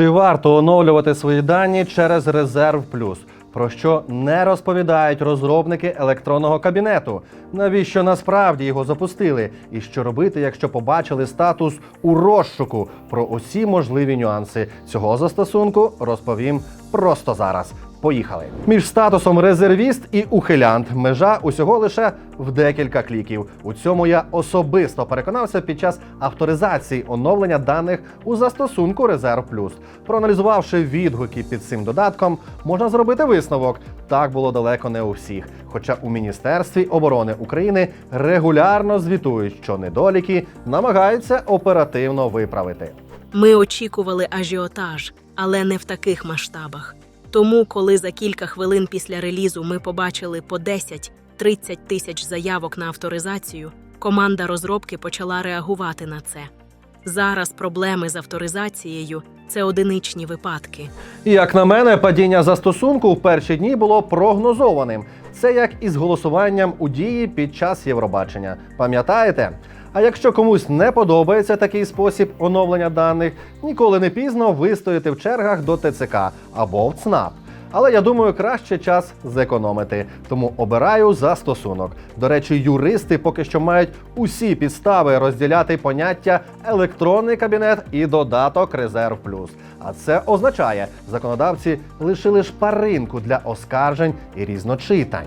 Чи варто оновлювати свої дані через резерв плюс? Про що не розповідають розробники електронного кабінету? Навіщо насправді його запустили? І що робити, якщо побачили статус у розшуку? Про усі можливі нюанси цього застосунку розповім просто зараз. Поїхали між статусом резервіст і ухилянт межа усього лише в декілька кліків. У цьому я особисто переконався під час авторизації оновлення даних у застосунку Резерв Плюс. Проаналізувавши відгуки під цим додатком, можна зробити висновок. Так було далеко не у всіх. Хоча у Міністерстві оборони України регулярно звітують, що недоліки намагаються оперативно виправити. Ми очікували ажіотаж, але не в таких масштабах. Тому, коли за кілька хвилин після релізу ми побачили по 10-30 тисяч заявок на авторизацію, команда розробки почала реагувати на це. Зараз проблеми з авторизацією це одиничні випадки. Як на мене, падіння застосунку в перші дні було прогнозованим. Це як із голосуванням у дії під час Євробачення. Пам'ятаєте? А якщо комусь не подобається такий спосіб оновлення даних, ніколи не пізно вистояти в чергах до ТЦК або в ЦНАП. Але я думаю, краще час зекономити, тому обираю застосунок. До речі, юристи поки що мають усі підстави розділяти поняття електронний кабінет і додаток Резерв Плюс. А це означає, законодавці лишили шпаринку для оскаржень і різночитань.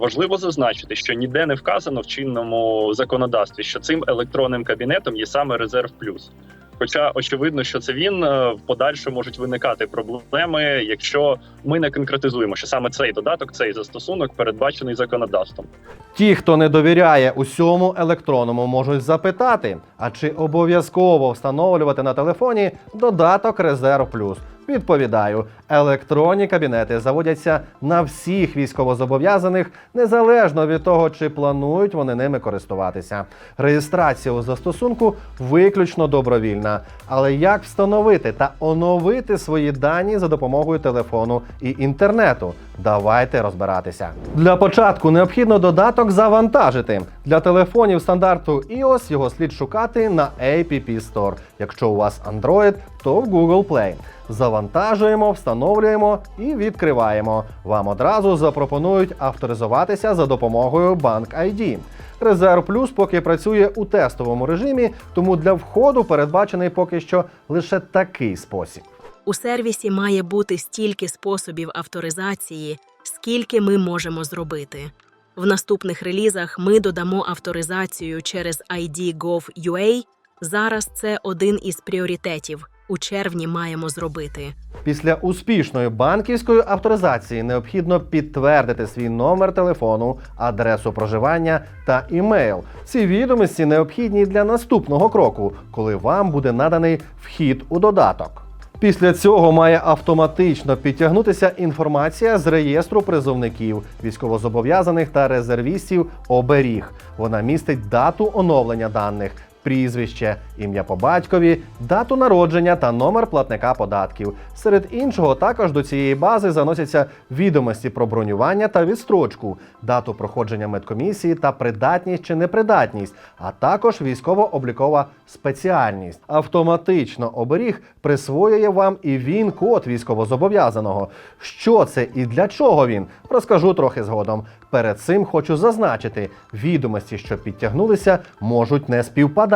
Важливо зазначити, що ніде не вказано в чинному законодавстві, що цим електронним кабінетом є саме резерв плюс. Хоча очевидно, що це він е, в подальшому можуть виникати проблеми, якщо ми не конкретизуємо, що саме цей додаток, цей застосунок передбачений законодавством. Ті, хто не довіряє усьому електронному, можуть запитати: а чи обов'язково встановлювати на телефоні додаток Резерв Плюс? Відповідаю, електронні кабінети заводяться на всіх військовозобов'язаних, незалежно від того, чи планують вони ними користуватися. Реєстрація у застосунку виключно добровільна. Але як встановити та оновити свої дані за допомогою телефону і інтернету? Давайте розбиратися. Для початку необхідно додаток завантажити. Для телефонів стандарту iOS його слід шукати на App Store. Якщо у вас Android, то в Google Play. Завантажуємо, встановлюємо і відкриваємо. Вам одразу запропонують авторизуватися за допомогою Bank ID. Резерв Плюс поки працює у тестовому режимі, тому для входу передбачений поки що лише такий спосіб. У сервісі має бути стільки способів авторизації, скільки ми можемо зробити. В наступних релізах ми додамо авторизацію через ID.gov.ua. Зараз це один із пріоритетів. У червні маємо зробити. Після успішної банківської авторизації необхідно підтвердити свій номер телефону, адресу проживання та імейл. Ці відомості необхідні для наступного кроку, коли вам буде наданий вхід у додаток. Після цього має автоматично підтягнутися інформація з реєстру призовників, військовозобов'язаних та резервістів оберіг. Вона містить дату оновлення даних, прізвище, ім'я по батькові, дату народження та номер платника податків. Серед іншого, також до цієї бази заносяться відомості про бронювання та відстрочку, дату проходження медкомісії та придатність чи непридатність, а також військово-облікова спеціальність. Автоматично оберіг присвоює вам і він код військовозобов'язаного. Що це і для чого він, розкажу трохи згодом. Перед цим хочу зазначити, відомості, що підтягнулися, можуть не співпадати.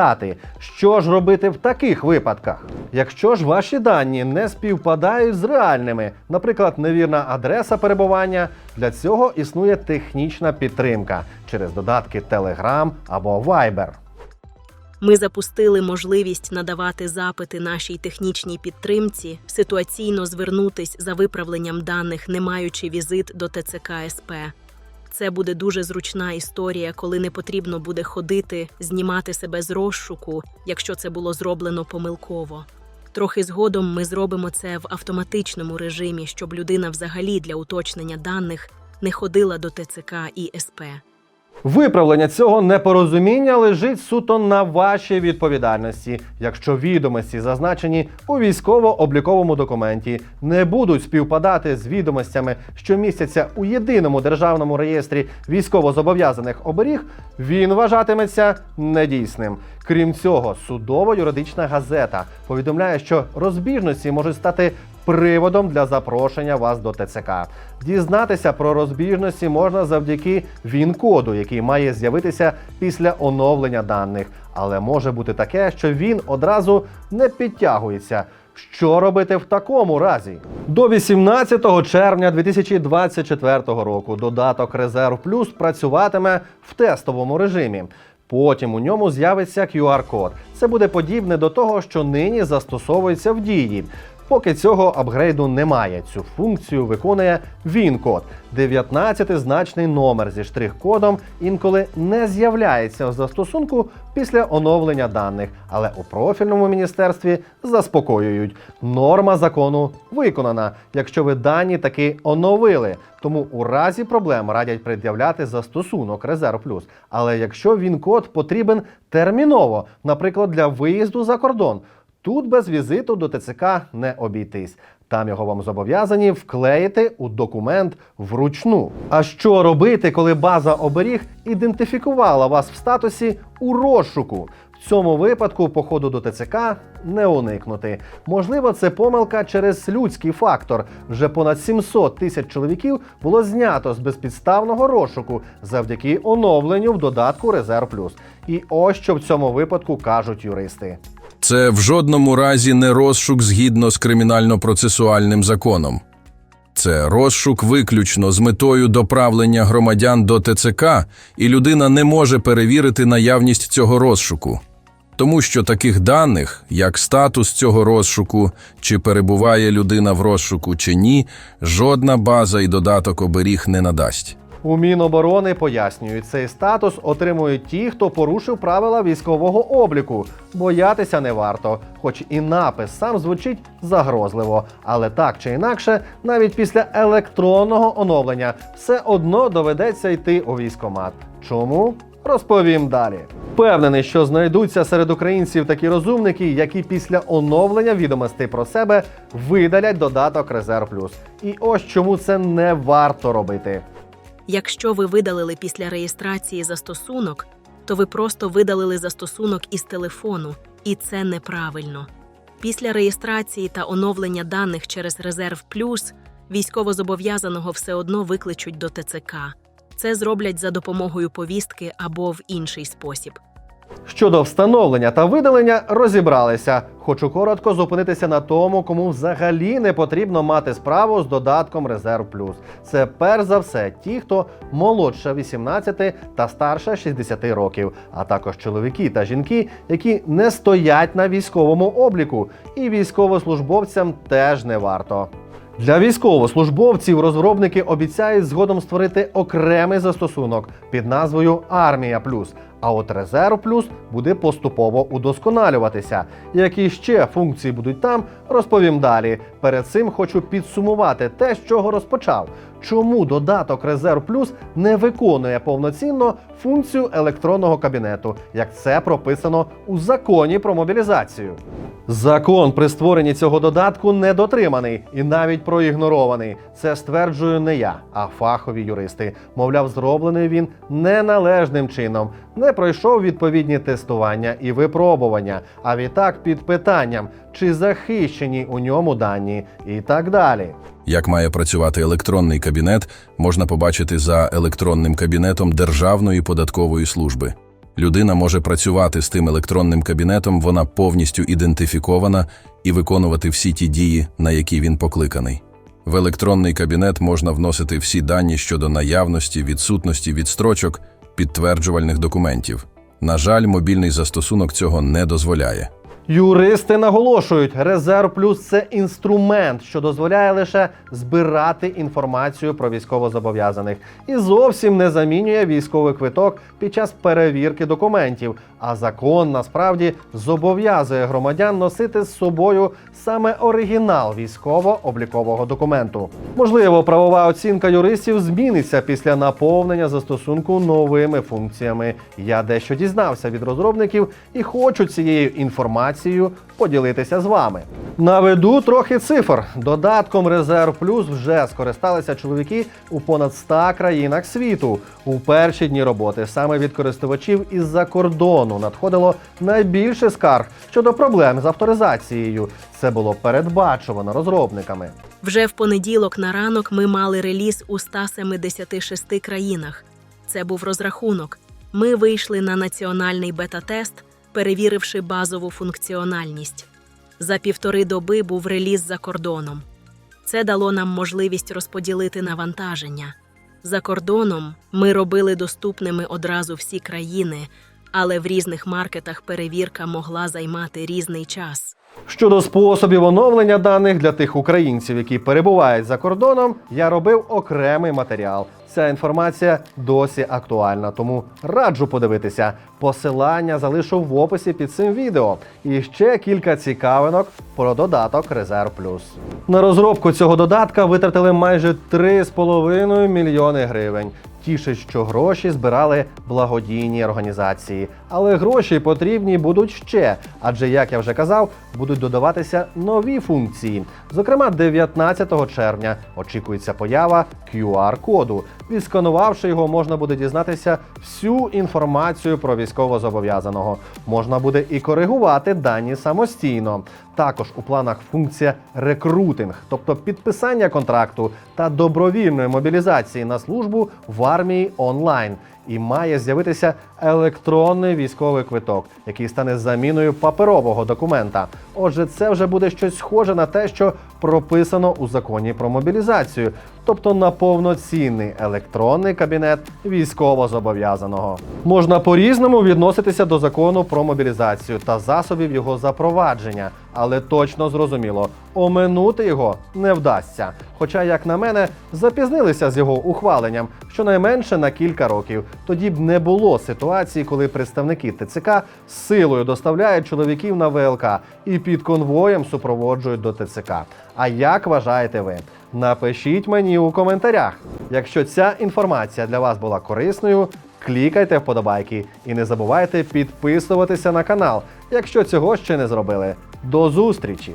Що ж робити в таких випадках? Якщо ж ваші дані не співпадають з реальними, наприклад, невірна адреса перебування, для цього існує технічна підтримка через додатки Telegram або Viber. Ми запустили можливість надавати запити нашій технічній підтримці, ситуаційно звернутись за виправленням даних, не маючи візит до ТЦК СП. Це буде дуже зручна історія, коли не потрібно буде ходити, знімати себе з розшуку, якщо це було зроблено помилково. Трохи згодом ми зробимо це в автоматичному режимі, щоб людина взагалі для уточнення даних не ходила до ТЦК і СП. Виправлення цього непорозуміння лежить суто на вашій відповідальності, якщо відомості, зазначені у військово-обліковому документі, не будуть співпадати з відомостями, що містяться у єдиному державному реєстрі військовозобов'язаних оберіг, він вважатиметься недійсним. Крім цього, судово-юридична газета повідомляє, що розбіжності можуть стати приводом для запрошення вас до ТЦК. Дізнатися про розбіжності можна завдяки ВІН-коду, який має з'явитися після оновлення даних. Але може бути таке, що він одразу не підтягується. Що робити в такому разі? До 18 червня 2024 року додаток Резерв Плюс працюватиме в тестовому режимі. Потім у ньому з'явиться QR-код. Це буде подібне до того, що нині застосовується в дії. Поки цього апгрейду немає. Цю функцію виконує він-код. 19-значний номер зі штрих-кодом інколи не з'являється в застосунку після оновлення даних, але у профільному міністерстві заспокоюють. Норма закону виконана, якщо ви дані таки оновили. Тому у разі проблем радять пред'являти застосунок Резерв Плюс. Але якщо він код потрібен терміново, наприклад, для виїзду за кордон, Тут без візиту до ТЦК не обійтись. Там його вам зобов'язані вклеїти у документ вручну. А що робити, коли база оберіг ідентифікувала вас в статусі у розшуку? В цьому випадку походу до ТЦК не уникнути. Можливо, це помилка через людський фактор. Вже понад 700 тисяч чоловіків було знято з безпідставного розшуку завдяки оновленню в додатку Резерв Плюс. І ось що в цьому випадку кажуть юристи. Це в жодному разі не розшук згідно з кримінально-процесуальним законом. Це розшук виключно з метою доправлення громадян до ТЦК, і людина не може перевірити наявність цього розшуку. Тому що таких даних, як статус цього розшуку, чи перебуває людина в розшуку чи ні, жодна база і додаток оберіг не надасть. У Міноборони пояснюють, цей статус отримують ті, хто порушив правила військового обліку. Боятися не варто, хоч і напис сам звучить загрозливо. Але так чи інакше, навіть після електронного оновлення все одно доведеться йти у військомат. Чому? Розповім далі. Впевнений, що знайдуться серед українців такі розумники, які після оновлення відомостей про себе видалять додаток Резерв Плюс. І ось чому це не варто робити. Якщо ви видалили після реєстрації застосунок, то ви просто видалили застосунок із телефону, і це неправильно. Після реєстрації та оновлення даних через Резерв Плюс військовозобов'язаного все одно викличуть до ТЦК. Це зроблять за допомогою повістки або в інший спосіб. Щодо встановлення та видалення розібралися. Хочу коротко зупинитися на тому, кому взагалі не потрібно мати справу з додатком Резерв Плюс. Це перш за все ті, хто молодше 18 та старше 60 років, а також чоловіки та жінки, які не стоять на військовому обліку, і військовослужбовцям теж не варто. Для військовослужбовців розробники обіцяють згодом створити окремий застосунок під назвою Армія Плюс. А от резерв плюс буде поступово удосконалюватися. Які ще функції будуть там, розповім далі. Перед цим хочу підсумувати те, з чого розпочав. Чому додаток Резерв Плюс не виконує повноцінно функцію електронного кабінету, як це прописано у законі про мобілізацію? Закон при створенні цього додатку не дотриманий і навіть проігнорований. Це стверджую не я, а фахові юристи. Мовляв, зроблений він неналежним чином, не пройшов відповідні тестування і випробування, а відтак під питанням, чи захищені у ньому дані, і так далі. Як має працювати електронний кабінет, можна побачити за електронним кабінетом Державної податкової служби. Людина може працювати з тим електронним кабінетом, вона повністю ідентифікована і виконувати всі ті дії, на які він покликаний. В електронний кабінет можна вносити всі дані щодо наявності, відсутності відстрочок, підтверджувальних документів. На жаль, мобільний застосунок цього не дозволяє. Юристи наголошують, резерв плюс це інструмент, що дозволяє лише збирати інформацію про військовозобов'язаних і зовсім не замінює військовий квиток під час перевірки документів. А закон насправді зобов'язує громадян носити з собою саме оригінал військово-облікового документу. Можливо, правова оцінка юристів зміниться після наповнення застосунку новими функціями. Я дещо дізнався від розробників і хочу цією інформацією поділитися з вами. Наведу трохи цифр. Додатком Резерв Плюс вже скористалися чоловіки у понад 100 країнах світу. У перші дні роботи саме від користувачів із-за кордону надходило найбільше скарг щодо проблем з авторизацією. Це було передбачувано розробниками. Вже в понеділок на ранок ми мали реліз у 176 країнах. Це був розрахунок. Ми вийшли на національний бета-тест, перевіривши базову функціональність. За півтори доби був реліз за кордоном. Це дало нам можливість розподілити навантаження. За кордоном ми робили доступними одразу всі країни, але в різних маркетах перевірка могла займати різний час. Щодо способів оновлення даних для тих українців, які перебувають за кордоном, я робив окремий матеріал. Ця інформація досі актуальна, тому раджу подивитися. Посилання залишу в описі під цим відео. І ще кілька цікавинок про додаток Резерв Плюс. На розробку цього додатка витратили майже 3,5 мільйони гривень. Тішить, що гроші збирали благодійні організації, але гроші потрібні будуть ще, адже, як я вже казав, будуть додаватися нові функції. Зокрема, 19 червня очікується поява QR-коду. Відсканувавши його, можна буде дізнатися всю інформацію про військовозобов'язаного. Можна буде і коригувати дані самостійно. Також у планах функція рекрутинг, тобто підписання контракту та добровільної мобілізації на службу в армії онлайн. І має з'явитися електронний військовий квиток, який стане заміною паперового документа. Отже, це вже буде щось схоже на те, що прописано у законі про мобілізацію, тобто на повноцінний електронний кабінет військовозобов'язаного. Можна по-різному відноситися до закону про мобілізацію та засобів його запровадження, але точно зрозуміло, оминути його не вдасться. Хоча, як на мене, запізнилися з його ухваленням щонайменше на кілька років. Тоді б не було ситуації, коли представники ТЦК силою доставляють чоловіків на ВЛК і під конвоєм супроводжують до ТЦК. А як вважаєте ви? Напишіть мені у коментарях. Якщо ця інформація для вас була корисною, клікайте вподобайки і не забувайте підписуватися на канал, якщо цього ще не зробили. До зустрічі!